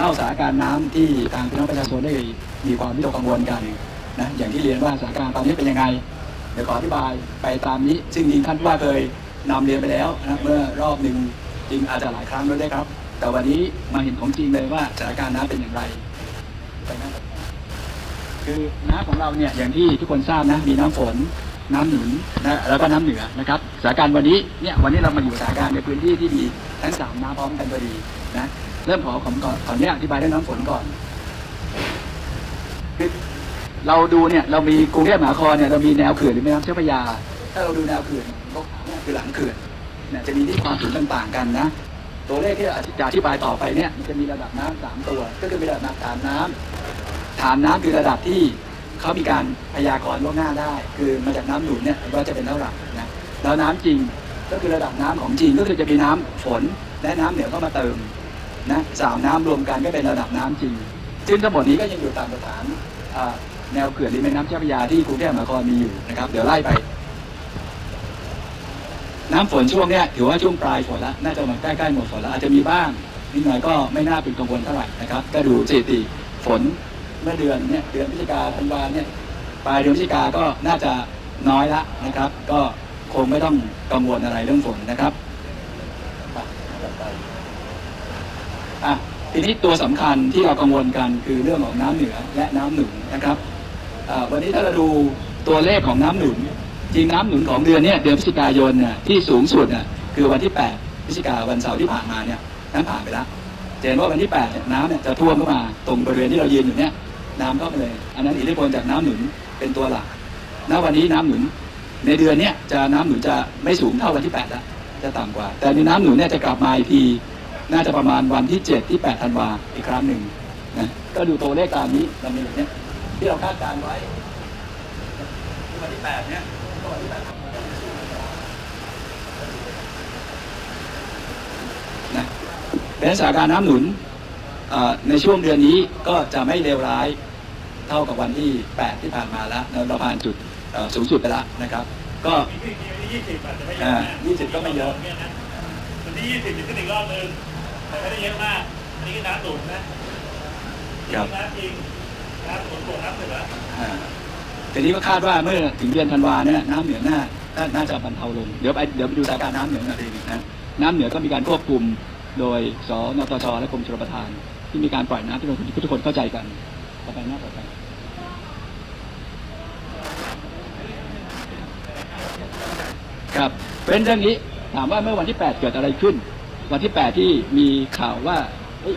เล่าสถานการณ์น้ำที่ทางพี่น้องประชาชนได้มีความวิตกกังวลกันนะอย่างที่เรียนว่าสถานการณ์ตอนนี้เป็นยังไงเดี๋ยวขออธิบายไปตามนี้ ซึ่งจริงท่านว่าเคยนำเรียนไปแล้วนะเมื่อรอบหนึ่งจริงอาจจะหลายครั้งแล้วด้วยครับ แต่วันนี้มาเห็นของจริงเลยว่าสถานการณ์น้ำเป็นอย่างไรไปหน้าคือน้ำของเราเนี่ยอย่างที่ทุกคนทราบนะมีน้ำฝนน้ำหนุนนะแล้วก็น้ำเหนือนะครับสถานการณ์วันนี้เนี่ยวันนี้เรามาอยู่สถานการณ์ในพื้นที่ที่มีทั้งสามน้ำพร้อมกันพอดีนะ เริ่มขอผมก่อนขออนุญาตอธิบายเรื่องน้ำฝนก่อนคือเราดูเนี่ย เรามีกรุงเทพมหานครเนี่ยเรามีแนวเขื่อนหรือแม่น้ำเจ้าพระยา ถ้าเราดูแนวเขื่อนก็เนี่ยคือหลังเขื่อนเนี่ยจะมีที่ความสูงต่างๆกันนะ ตัวเลขที่จะอธิบายต่อไปเนี่ยมันจะมีระดับน้ำสามตัว ก็คือระดับฐานน้ำฐานน้ำคือระดับที่เขามีการพยากรณ์ล่วงหน้าได้ คือมาจากน้ำหนุนเนี่ยว่าจะเป็นเท่าไหร่นะแล้วน้ำจริงก็คือระดับน้ำของจริงก็คือจะมีน้ำฝนและน้ำเหนือเข้ามาเติม นะสามน้ำรวมกันก็เป็นระดับน้ำจริง ซึ่งทั้งหมดนี้ก็ยังอยู่ตามสถานอ่าแนวเขื่อนริมแม่น้ำเจ้าพระยาที่กรุงเทพมหานครมีอยู่นะครับ เดี๋ยวไล่ไป น้ำฝนช่วงเนี้ยถือว่าช่วงปลายฝนแล้วน่าจะมาใกล้ๆหมดฝนแล้วอาจจะมีบ้างนิดหน่อยก็ไม่น่าเป็นกังวลเท่าไหร่นะครับก็ดูสถิติฝนเมื่อเดือนเนี่ยเดือนพฤศจิกาธันวาเนี่ยปลายเดือนพฤศจิกาก็น่าจะน้อยละนะครับ ก็คงไม่ต้องกังวลอะไรเรื่องฝนนะครับไปไป อะทีนี้ตัวสำคัญที่เรากังวลกันคือเรื่องของน้ำเหนือและน้ำหนุนนะครับวันนี้ถ้าเราดูตัวเลขของน้ำหนุนจริงน้ำหนุนของเดือนเนี้ยเดือนพฤศจิกายนเนี่ยที่สูงสุดเนี่ยคือวันที่ 8 พฤศจิกาวันเสาร์ที่ผ่านมาเนี่ยน้ำผ่านไปแล้วเห็นว่าวันที่8เนี่ยน้ำเนี่ยจะท่วมเข้ามาตรงบริเวณที่เรายืนอยู่เนี่ยน้ำเข้าไปเลย อันนั้นอิทธิพลจากน้ำหนุนเป็นตัวหลักณวันนี้น้ำหนุนในเดือนเนี้ยจะน้ำหนุนจะไม่สูงเท่าวันที่8แล้วจะต่ำกว่า แต่ในน้ำหนุนเนี่ยจะกลับมาอีกที น่าจะประมาณวันที่ 7 ที่8ธันวาอีกครั้งหนึ่งนะก็ดูตัวเลขตามนี้ลำดับเนี้ยที่เราคาดการณ์ไว้วันที่8เนี่ยก็วันที่8นะเป็นสถานการณ์น้ำหนุนเอ่อในช่วงเดือนนี้ก็จะไม่เลวร้ายเท่ากับวันที่ 8 ที่ผ่านมาแล้วเราผ่านจุดเอ่อสูงสุดไปแล้วนะครับ ก็มีที่มียี่สิบอาจจะไม่เยอ่าอะนะ20ก็ไม่เยอะนี่นะวันที่ยี่สิบมีขึ้นอีกรอบนึง แต่ไม่ได้เยอะมากอันนี้ก็น้ำดุนนะนี่คือน้ำจริงน้ำฝนบวกน้ำเหนืออ่าทีนี้ก็คาดว่าเมื่อถึงเดือนธันวาเนี่ยน้ำเหนือน่าน่าน่าจะบรรเทาลงเดี๋ยวไปเดี๋ยวไปดูสถานการณ์น้ำเหนือหน่อยดีนะน้ำเหนือก็มีการควบคุมโดยสนตชและกรมชลประทาน ที่มีการปล่อยน้ำที่เราทุกคนเข้าใจกันต่อไปหน้าต่อไปครับเป็นเรื่องนี้ถามว่าเมื่อวันที่ 8 เกิดอะไรขึ้น วันที่ 8 ที่มีข่าวว่า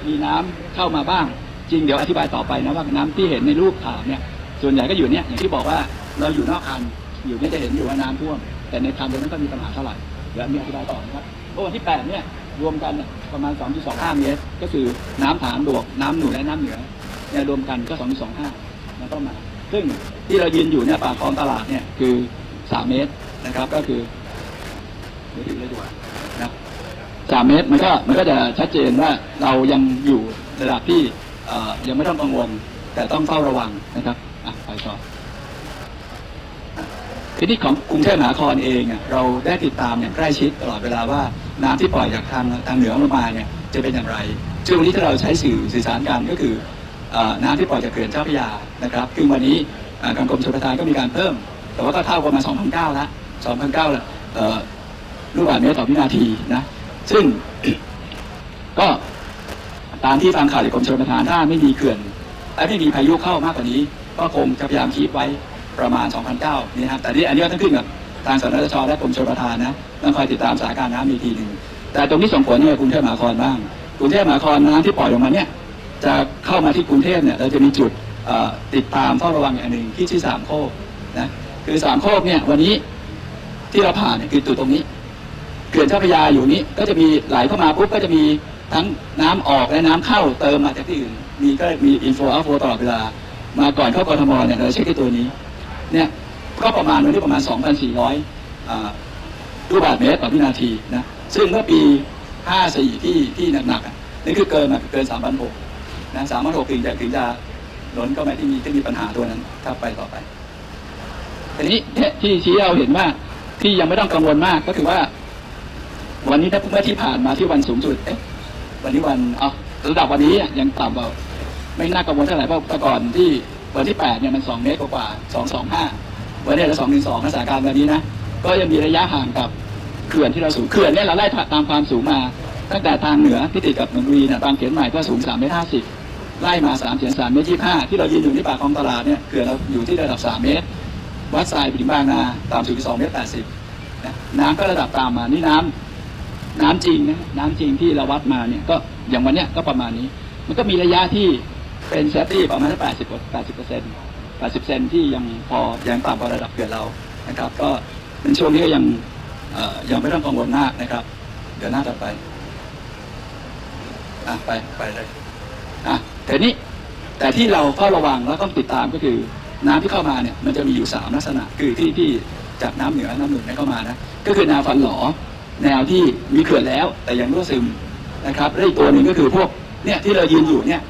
มีน้ำเข้ามาบ้าง จริงเดี๋ยวอธิบายต่อไปนะว่าน้ำที่เห็นในรูปข่าวเนี่ย ส่วนใหญ่ก็อยู่เนี่ยอย่างที่บอกว่าเราอยู่นอกคันอยู่เนี่ยจะเห็นอยู่ว่าน้ำท่วม แต่ในคันตรงนั้นก็มีปัญหาเท่าไหร่เดี๋ยวมีอธิบายต่อนะครับเมื่อวันที่ 8 เนี่ยรวมกันประมาณ 2.25 เมตร ก็คือน้ำฐานบวกน้ำหนุนและน้ำเหนือเนี่ยรวมกันก็ 2.25มันก็มา ซึ่งที่เรายืนอยู่เนี่ยปากคลองตลาดเนี่ยคือ 3 เมตรนะครับก็คือเดี๋ยวดูเลยดีกว่า สามเมตรมันก็มันก็จะชัดเจนว่าเรายังอยู่ระดับที่ยังไม่ต้องกังวลแต่ต้องเฝ้าระวังนะครับอะไปต่อทีนี้ของกรุงเทพมหานครเองเราได้ติดตามอย่างใกล้ชิดตลอดเวลาว่าน้ำที่ปล่อยจากทางทางเหนือลงมาเนี่ยจะเป็นอย่างไรซึ่งวันนี้ที่เราใช้สื่อสื่อสารกันก็คืออน้ำที่ปล่อยจากเขื่อนเจ้าพระยานะครับซึ่งวันนี้อ่าทางกรมชลประทานก็มีการเพิ่ม แต่ว่าก็เท่าประมา2,009ล้ว2,009ล้วเอ่อลูกบาศก์เมตรต่อวินาทีนะ ซึ่งก็ตามที่ฟังข่าวจากกรมชลประทานถ้าไม่มีเขื่อนและไม่มีพายุเข้ามากกว่านี้ ก็คงจะพยายามคีบไว้ประมาณ 2,009นี่นะครับแต่นี่อันนี้ก็ต้องขึ้นกับทางสนชและกรมชลประทานนะต้องคอยติดตามสถานการณ์น้ำอีกทีหนึ่งแต่ตรงนี้ส่งผลให้กรุงเทพมหานครบ้างกรุงเทพมหานครน้ำที่ปล่อยลงมาเนี่ยจะเข้ามาที่กรุงเทพเนี่ยเราจะมีจุดติดตามเฝ้าระวังอย่างหนึ่งที่ชื่อสามโคกนะคือสามโคกเนี่ยวันนี้ที่เราผ่านเนี่ยคือจุดตรงนี้ เขื่อนเจ้าพระยาอยู่นี้ก็จะมีไหลเข้ามาปุ๊บก็จะมีทั้งน้ำออกและน้ำเข้าเติมมาจากที่อื่น มีก็มีอินโฟอัลโฟตลอดเวลา มาก่อนเข้ากรทมเนี่ยเราเช็คที่ตัวนี้เนี่ยก็ประมาณวันนี้ประมาณ 2,400อ่าลูกบาศก์เมตรต่อวินาทีนะซึ่งเมื่อปี 54 ที่ที่หนักๆอ่นี่คือเกินมาเกิน 3,600นะ3,600ถึงจะถึงจะล้นก็ไม่ที่มีที่มีปัญหาตัวนั้นถ้าไปต่อไปทีนี้เนี่ยที่ชี้เราเห็นว่าที่ยังไม่ต้องกังวลมากก็คือว่า วันนี้ถ้าเมื่อที่ผ่านมาที่วันสูงสุดเอ๊ะวันนี้วันอ๋อระดับวันนี้ยังต่ำกว่าไม่น่ากังวลเท่าไหร่เพราะแต่ก่อนที่วันที่แปดเนี่ยมันสองเมตรกว่าสองสองห้าวันนี้เราสองหนึ่งสองสถานการณ์แบบนี้นะก็ยังมีระยะห่างกับเขื่อนที่เราสูงเขื่อนเนี่ยเราไล่ตามความสูงมา ตั้งแต่ทางเหนือที่ติดกับเมืองบุรีเนี่ยบางเขียนใหม่ก็สูงสามเมตรห้าสิบไล่มาสามเขียนสามเมตรยี่ห้าที่เรายืนอยู่ที่ปากคลองตลาดเนี่ยเขื่อนเราอยู่ที่ระดับสามเมตร วัดทรายไปถึงบางนาตามสุดที่สองเมตรแปดสิบน้ำก็ระดับตามมานี่น้ำ น้ำจริงนะน้ำจริงที่เราวัดมาเนี่ยก็อย่างวันเนี้ยก็ประมาณนี้ มันก็มีระยะที่เป็นเซฟตี้ประมาณแปดสิบแปดสิบเปอร์เซ็นต์แปดสิบเซนที่ยังพอยังต่ำกว่าระดับเขื่อเรานะครับ ก็เป็นช่วงนี้ก็ยังยังไม่ต้องกังวลมากนะครับ เดี๋ยวหน้าต่อไปอะไปไปเลยอะแต่นี้แต่ที่เราเฝ้าระวังแล้วต้องติดตามก็คือน้ำที่เข้ามาเนี่ยมันจะมีอยู่สามลักษณะ คือที่ที่จากน้ำเหนือน้ำหนุนเข้ามานะก็คือแนวฟันหลอ แนวที่มีเขื่อนแล้ว แต่ยังรั่วซึมนะครับและอีกตัวหนึ่งก็คือพวกเนี่ยที่เรายืนอยู่เนี่ย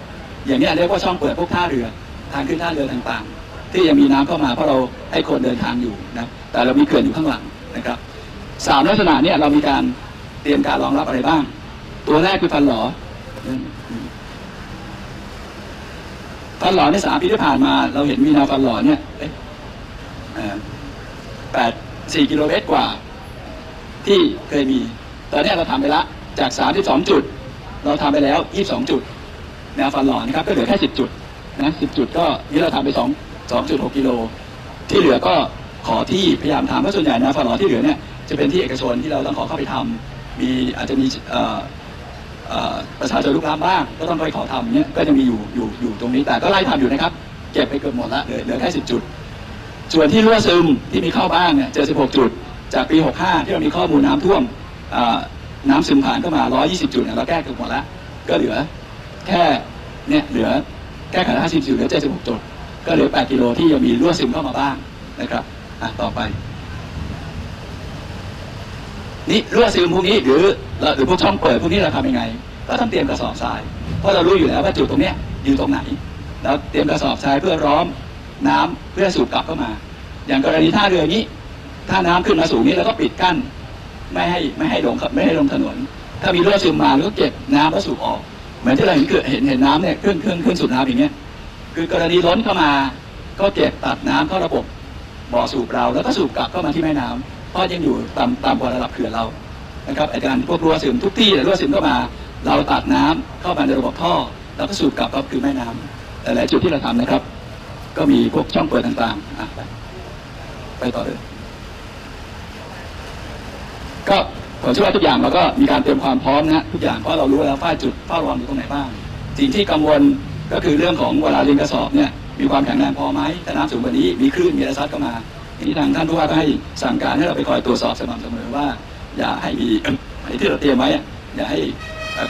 อย่างนี้เรียกว่าช่องเปิดพวกท่าเรือทางขึ้นท่าเรือต่างๆ ที่ยังมีน้ำเข้ามาเพราะเราให้คนเดินทางอยู่นะแต่เรามีเขื่อนอยู่ข้างหลังนะครับสามลักษณะเนี่ยเรามีการเตรียมการรองรับอะไรบ้าง ตัวแรกคือฟันหลอฟันหลอในสามปีที่ผ่านมาเราเห็นมีแนวฟันหลอเนี่ยเอ๊ะแปดสี่กิโลเมตรกว่า ที่เคยมี ตอนนี้เราทำไปละจาก 32 จุด เราทำไปแล้ว 22 จุดแนวฟันหลอนะครับก็เหลือแค่ 10 จุดนะ10 จุดก็นี่เราทำไป 2 2.6 กิโล ที่เหลือก็ขอที่พยายามทำเพราะส่วนใหญ่แนวฟันหลอที่เหลือเนี่ยจะเป็นที่เอกชนที่เราต้องขอเข้าไปทำมีอาจจะมีประชาชนลุกลามบ้างก็ต้องไปขอทำเนี่ยก็จะมีอยู่อยู่อยู่ตรงนี้แต่ก็ไล่ทำอยู่นะครับ เก็บไปเกือบหมดละเหลือเหลือแค่ 10 จุด ส่วนที่รั่วซึมที่มีเข้าบ้างเนี่ย76จุด จากปี 65 ที่เรามีข้อมูลน้ำท่วมน้ำซึมผ่านเข้ามา 120 จุดเราแก้เกือบหมดแล้วก็เหลือแค่เนี่ยเหลือแก้ไข50 จุดเหลือ 76 จุด ก็เหลือ 8 กิโลที่ยังมีรั่วซึมเข้ามาบ้างนะครับอะต่อไป นี่รั่วซึมพวกนี้หรือหรือพวกช่องเปิดพวกนี้เราทำยังไง ก็ต้องเตรียมกระสอบทราย เพราะเรารู้อยู่แล้วว่าจุดตรงเนี้ยอยู่ตรงไหนแล้วเตรียมกระสอบทรายเพื่อร้อมน้ำเพื่อสูบกลับเข้ามา อย่างกรณีท่าเรือนี้ ถ้าน้ำขึ้นมาสูงนี้เราก็ปิดกั้น ไม่ให้ไม่ให้ลงไม่ให้ลงถนน ถ้ามีรั่วซึมมาเราก็เก็บน้ำแล้วสูบออก เหมือนที่เราเห็นเกิดเห็นเห็นน้ำเนี่ยเครื่องเครื่องเครื่องสูบน้ำอย่างเงี้ย คือกรณีล้นเข้ามา ก็เก็บตัดน้ำเข้าระบบบ่อสูบเราแล้วก็สูบกลับเข้ามาที่แม่น้ำเพราะยังอยู่ต่ำต่ำกว่าระดับเขื่อนเรานะครับอาการพวกรั่วซึมทุกที่รั่วซึมเข้ามา เราตัดน้ำเข้ามาในระบบท่อ แล้วก็สูบกลับก็คือแม่น้ำแต่หลายจุดที่เราทำนะครับ ก็มีพวกช่องเปิดต่างๆไปต่อเลย ก็ผมเชื่อว่าทุกอย่างเราก็มีการเตรียมความพร้อมนะฮะทุกอย่างเพราะเรารู้แล้วว่าจุดเฝ้าระวังอยู่ตรงไหนบ้าง สิ่งที่กังวลก็คือเรื่องของเวลาเรียนกระสอบเนี่ยมีความแข็งแรงพอไหมถ้าน้ำสูงกว่านี้มีคลื่นมีอะไรซัดเข้ามาทีนี้ทางท่านผู้ว่าก็ให้สั่งการให้เราไปคอยตรวจสอบสม่ำเสมอว่า อย่าให้มีไอ้ที่เราเตรียมไว้อย่าให้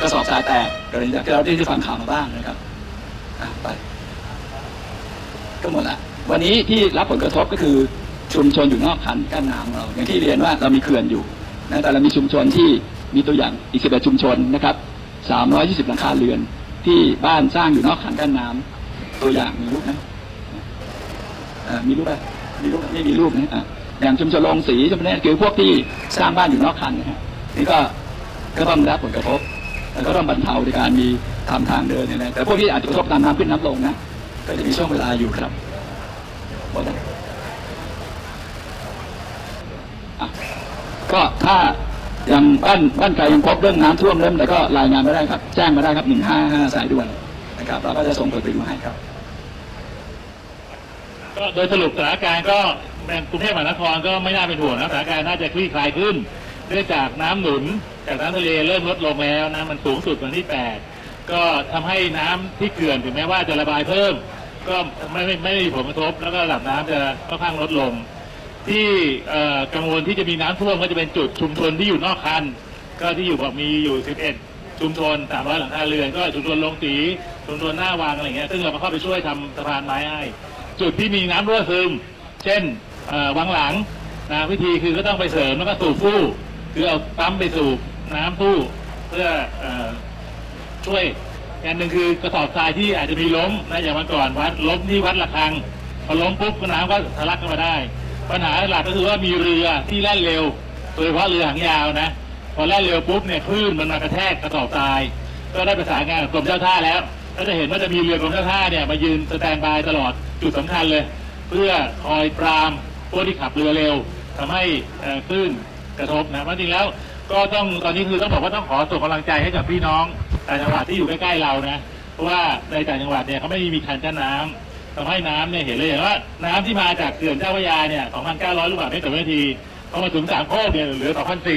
กระสอบทรายแตกกรณีที่เราได้ที่ฟังข่าวมาบ้างนะครับไปก็หมดละวันนี้ที่รับผลกระทบก็คือชุมชนอยู่นอกคันกั้นน้ำเราอย่างที่เรียนว่าเรามีเขื่อนอยู่ นะแต่เรามีชุมชนที่มีตัวอย่างอีกสิบชุมชนนะครับสามร้อยยี่สิบหลังคาเรือน ที่บ้านสร้างอยู่นอกคันกั้นน้ำตัวอย่างมีรูปนะเอ่อมีรูปไหมมีรูปไม่มีรูปนะอะอย่างชุมชนโรงสีชุมชนนี้คือพวกที่สร้างบ้านอยู่นอกคันนะฮะนี่ก็ก็ต้องรับผลกระทบแล้วก็ต้องบรรเทาในการมีทำทางเดินเนี่ยนะแต่พวกที่อาจจะกระทบตามน้ำขึ้นน้ำลงนะก็จะมีช่วงเวลาอยู่ครับหมดแล้วอะ ก็ถ้ายังบ้านบ้านไกลยังพบเรื่องน้ำท่วมเริ่มแต่ก็รายงานไม่ได้ครับ แจ้งมาได้ครับหนึ่งห้าห้าสายด่วนนะครับเราก็จะส่งตัวไปดูให้ครับ ก็โดยสรุปสถานการณ์ก็กรุงเทพมหานครก็ไม่น่าเป็นห่วงนะสถานการณ์น่าจะคลี่คลายขึ้นเนื่องจากน้ำหนุนจากน้ำทะเลเริ่มลดลงแล้วนะมันสูงสุดวันที่8ก็ทำให้น้ำที่เขื่อนถึงแม้ว่าจะระบายเพิ่ม ก็ไม่ไม่ไม่มีผลกระทบ แล้วก็ระดับน้ำจะค่อนข้างลดลง ที่กังวลที่จะมีน้ำท่วมก็จะเป็นจุดชุมชนที่อยู่นอกคัน ก็ที่อยู่แบอกมีอยู่ 11 ชุมชน300หลังคาเรือนก็ชุมชนลงสีชุมชนหน้าวางอะไรเงี้ยซึ่งเรามาเข้าไปช่วยทำสะพานไม้ให้จุดที่มีน้ำรั่วซึม เช่นวังหลังนะวิธีคือก็ต้องไปเสริมแล้วก็สูบฟู่คือเอาปั๊มไปสูบน้ำฟู่เพื่ออช่วยอย่างหนึ่งคือกระสอบทรายที่อาจจะมีล้มนะอย่างวันก่อนวัดล้มที่วัดระฆังพอล้มปุ๊บน้ำก็ทะลักเข้ามาได้ ปัญหาหลักก็คือว่ามีเรือที่แล่นเร็วโดยเฉพาะเรือหางยาวนะ พอแล่นเร็วปุ๊บเนี่ยคลื่นมันมากระแทกกระสอบทราย ก็ได้ประสานงานกับกรมเจ้าท่าแล้ว ก็จะเห็นว่าจะมีเรือกรมเจ้าท่าเนี่ยมายืนสแตนบายตลอดจุดสำคัญเลย เพื่อคอยปรามพวกที่ขับเรือเร็วทำให้คลื่นกระทบนะเพราะจริงแล้วก็ต้องตอนนี้คือต้องบอกว่าต้องขอส่งกำลังใจให้กับพี่น้องต่จังหวัดที่อยู่ใกล้ๆเรานะเพราะว่าในแต่จังหวัดเนี่ยเขาไม่มีคันกั้นน้ำ ทำให้น้ำเนี่ยเห็นเลยอย่างว่าน้ำที่มาจากเขื่อนเจ้าพระยาเนี่ย2,900 ลูกบาศก์เมตรต่อวินาทีพอมาถึงสามโคกเนี่ยเหลือ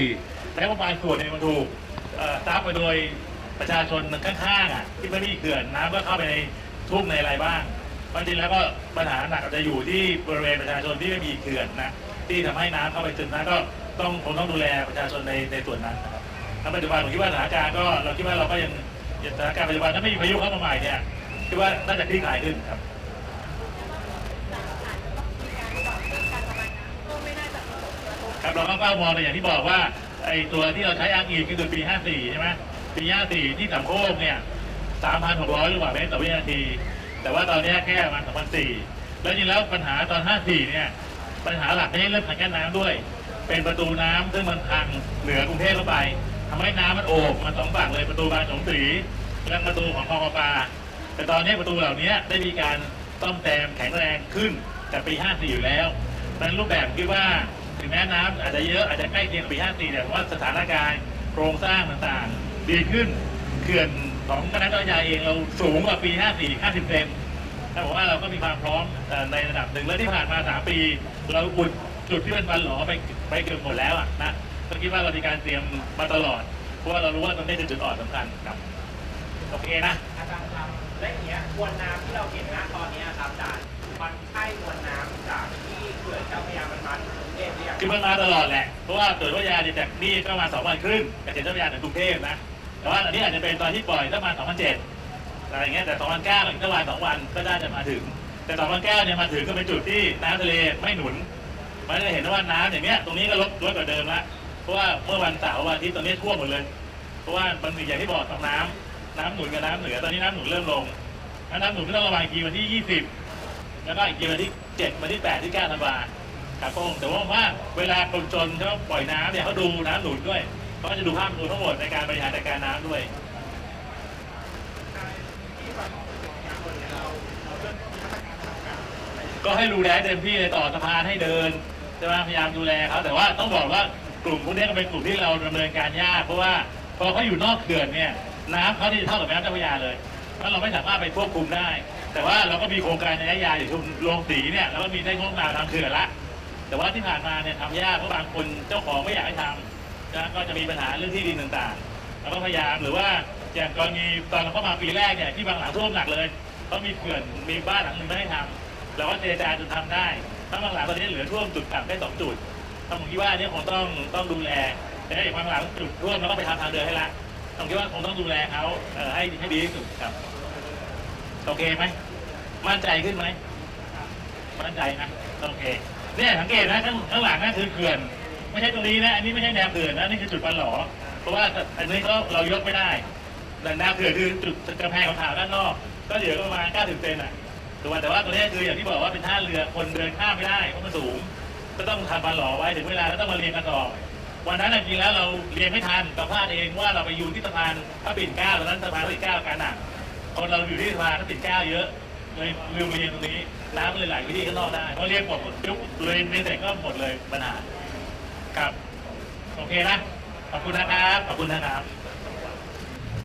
2,400แล้วก็บางส่วนเนี่ยมันถูกซับไปโดยประชาชนข้างๆอะที่ไม่มีเขื่อนน้ำก็เข้าไปในทุ่งในอะไรบ้างเพราะจริงแล้วก็ปัญหาหนักอาจจะอยู่ที่บริเวณประชาชนที่ไม่มีเขื่อนนะที่ทำให้น้ำเข้าไปซึมนะก็ต้องคงต้องดูแลประชาชนในในส่วนนั้นนะครับแล้วปัจจุบันผมคิดว่าสถานการณ์ก็เราคิดว่าเราก็ยังสถานการณ์ปัจจุบันถ้าไม่มีพายุเข้ามาใหม่เนี่ยคิดว่าน่าจะคลี่คลายขึ้นครับ ครับ เราก็เฝ้ามองในอย่างที่บอกว่าไอ้ตัวที่เราใช้อ้างอิงก็คือปี 54 ใช่ไหมปี 54 ที่สามโคกเนี่ย 3,600 ลูกบาศก์เมตรต่อวินาที แต่ว่าตอนนี้แค่ประมาณ2,400แล้วจริงแล้วปัญหาตอน 54 เนี่ย ปัญหาหลักไม่ใช่เรื่องทางกั้นน้ำด้วย เป็นประตูน้ำซึ่งมันพังเหนือกรุงเทพเข้าไปทำให้น้ำมันโอบมาสองฝั่งเลยประตูบางสมศรีและประตูของคลองประปาแต่ตอนนี้ประตูเหล่านี้ได้มีการซ่อมแซมแข็งแรงขึ้นจากปี 54 อยู่แล้วดังนั้นรูปแบบคิดว่า ถึงแม้น้ำอาจจะเยอะอาจจะใกล้เคียงปี54แต่ว่าสถานการณ์โครงสร้างต่างๆ ดีขึ้นเขื่อนของคณะเจ้าพระยาเองเราสูงกว่าปี 54 50เซนแต่ผมว่าเราก็มีความพร้อมในระดับหนึ่งและที่ผ่านมา 3 ปี เราอุดจุดที่เป็นฟันหลอไปไปเกือบหมดแล้วอะนะก็คิดว่าเรามีการเตรียมมาตลอด เพราะว่าเรารู้ว่าตรงนี้เป็นจุดอ่อนสำคัญครับโอเคนะอาจารย์ครับและอย่างเงี้ยมวลน้ำที่เราเห็นณตอนนี้ครับอาจารย์ คือมันมาตลอดแหละ เพราะว่าเกิดว่ายาเนี่ยจากนี่ก็มาสองวันครึ่งจากเขตเจ้าพยาถึงกรุงเทพนะ แต่ว่าอันนี้อาจจะเป็นตอนที่ปล่อยสักประมาณ2007อะไรอย่างเงี้ย แต่2009อีกสักวันสองวันก็น่าจะมาถึง แต่2009เก้าเนี่ยมาถึงก็เป็นจุดที่น้ำทะเลไม่หนุนมันจะเห็นว่าน้ำอย่างเงี้ยตรงนี้ก็ลดลดกว่าเดิมละ เพราะว่าเมื่อวันเสาร์วันอาทิตย์ตรงนี้ท่วมหมดเลย เพราะว่ามันมีอย่างที่บอกตรงน้ำน้ำหนุนกับน้ำเหนือตอนนี้น้ำหนุนเริ่มลงแล้วน้ำหนุนก็ต้องระวังกทีวันที่20แล้วก็อีกทีวันที่7วันที่8ที่9ธันวาค ครับผมแต่ว่าว่าเวลาคนจนเขาปล่อยน้ำเนี่ยเขาดูน้ำหนุนด้วยเขาก็จะดูภาพรวมทั้งหมดในการบริหารจัดการน้ำด้วยก็ให้ดูแลเต็มที่เลยต่อสะพานให้เดินใช่ไหมพยายามดูแลเขาแต่ว่าต้องบอกว่ากลุ่มพวกนี้ก็เป็นกลุ่มที่เราดำเนินการยากเพราะว่าพอเขาอยู่นอกเขื่อนเนี่ยน้ำเขาที่เท่ากับน้ำเจ้าพระยาเลยเพราะเราไม่สามารถไปควบคุมได้ แต่ว่าเราก็มีโครงการในระยะยาวอย่างชุมโรงสีเนี่ยเราก็มีได้งบมาณทำเขื่อนละ แต่ว่าที่ผ่านมาเนี่ยทำยากเพราะบางคนเจ้าของไม่อยากให้ทำนะก็จะมีปัญหาเรื่องที่ดินต่างๆเราก็พยายามหรือว่าอย่างกรณีตอนเราเข้ามาปีแรกเนี่ยที่บางหลังท่วมหนักเลยเขามีเขื่อนมีบ้านหลังหนึ่งไม่ให้ทำเราก็เจรจาจนทำได้ถ้าบางหลังตอนนี้เหลือท่วมจุดต่ำได้สองจุดถ้าผมคิดว่าอันนี้คงต้องต้องดูแลแต่ถ้าอย่างบางหลังจุดท่วมเราก็ไปทำทางเดินให้ละผมคิดว่าคงต้องดูแลเขาให้ให้ดีที่สุดครับโอเคไหมมั่นใจขึ้นไหมมั่นใจนะโอเค เนี่ยสังเกตนะข้างข้างหลังนั่นคือเขื่อน ไม่ใช่ตรงนี้นะ อันนี้ไม่ใช่แนวเขื่อนนะนี่คือจุดปันหลอ เพราะว่าอันนี้ก็เรายกไม่ได้แต่แนวเขื่อนคือจุดกระแพงของขาวด้านนอก ก็เหลือประมาณ90เซนอะถูกไหมแต่ว่าตัวนี้คืออย่างที่บอกว่าเป็นท่าเรือคนเดินข้ามไม่ได้เพราะมันสูง ก็ต้องทำปันหลอไว้ถึงเวลาแล้วต้องมาเรียงกระสอวันนั้นจริงๆแล้วเราเรียงไม่ทันเราพลาดเองว่าเราไปอยู่ที่สะพานพระปิ่นเกล้าตอนนั้นสะพานพระปิ่นเกล้าการหนักคนเราอยู่ที่สะพานพระปิ่นเกล้าเยอะ เลยลืมเรียนตรงนี้น้ำเลยไหลไปที่ข้างนอกได้พอเรียกหมดยุบเลยเรียนเสร็จก็หมดเลยปัญหาครับ โอเคนะ ขอบคุณนะครับ ขอบคุณนะครับ